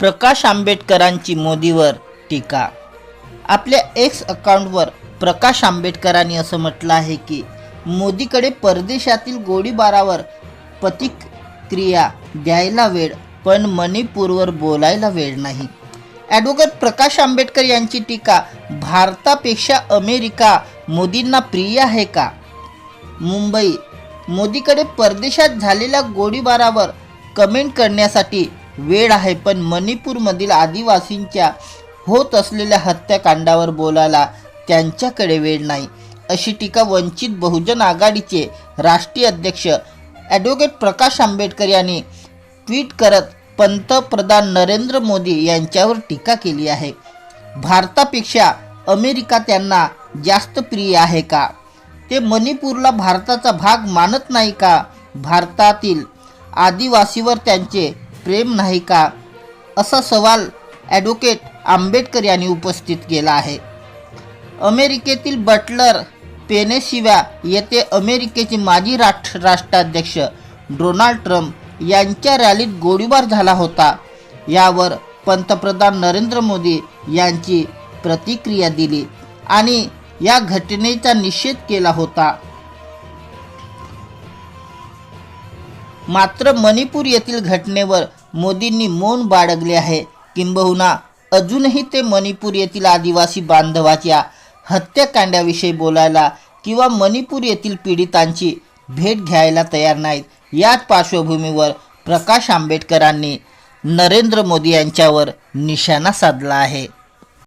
प्रकाश आंबेडकरांची मोदीवर टीका. आपल्या एक्स अकाउंटवर प्रकाश आंबेडकरांनी असं म्हटलं आहे की मोदीकडे परदेशातील गोळीबारावर प्रतिक्रिया द्यायला वेळ पण मणिपूरवर बोलायला वेळ नाही. ॲडव्होकेट प्रकाश आंबेडकर यांची टीका भारतापेक्षा अमेरिका मोदींना प्रिय आहे का? मुंबई मोदीकडे परदेशात झालेल्या गोळीबारावर कमेंट करण्यासाठी वेळ आहे पण मणिपूरमधील आदिवासींच्या होत असलेल्या हत्याकांडावर बोलायला त्यांच्याकडे वेळ नाही. अशी टीका वंचित बहुजन आघाडीचे राष्ट्रीय अध्यक्ष ॲडव्होकेट प्रकाश आंबेडकर यांनी ट्विट करत पंतप्रधान नरेंद्र मोदी यांच्यावर टीका केली आहे. भारतापेक्षा अमेरिका त्यांना जास्त प्रिय आहे का? ते मणिपूरला भारताचा भाग मानत नाही का? भारतातील आदिवासीवर त्यांचे प्रेम नाही का? असा सवाल ॲडव्होकेट आंबेडकर यांनी उपस्थित केला आहे. अमेरिकेतील बटलर पेनेशिव्या येथे अमेरिकेचे माजी राष्ट्र राष्ट्राध्यक्ष डोनाल्ड ट्रम्प यांच्या रॅलीत गोळीबार झाला होता. यावर पंतप्रधान नरेंद्र मोदी यांची प्रतिक्रिया दिली आणि या घटनेचा निषेध केला होता. मात्र मणिपूर येथील घटनेवर मोदींनी मौन बाळगले आहे. किंबहुना अजूनही ते मणिपूर येथील आदिवासी बांधवाच्या हत्याकांडाविषयी बोलायला किंवा मणिपूर येथील पीडितांची भेट घ्यायला तयार नाहीत. याच पार्श्वभूमीवर प्रकाश आंबेडकरांनी नरेंद्र मोदी यांच्यावर निशाणा साधला आहे.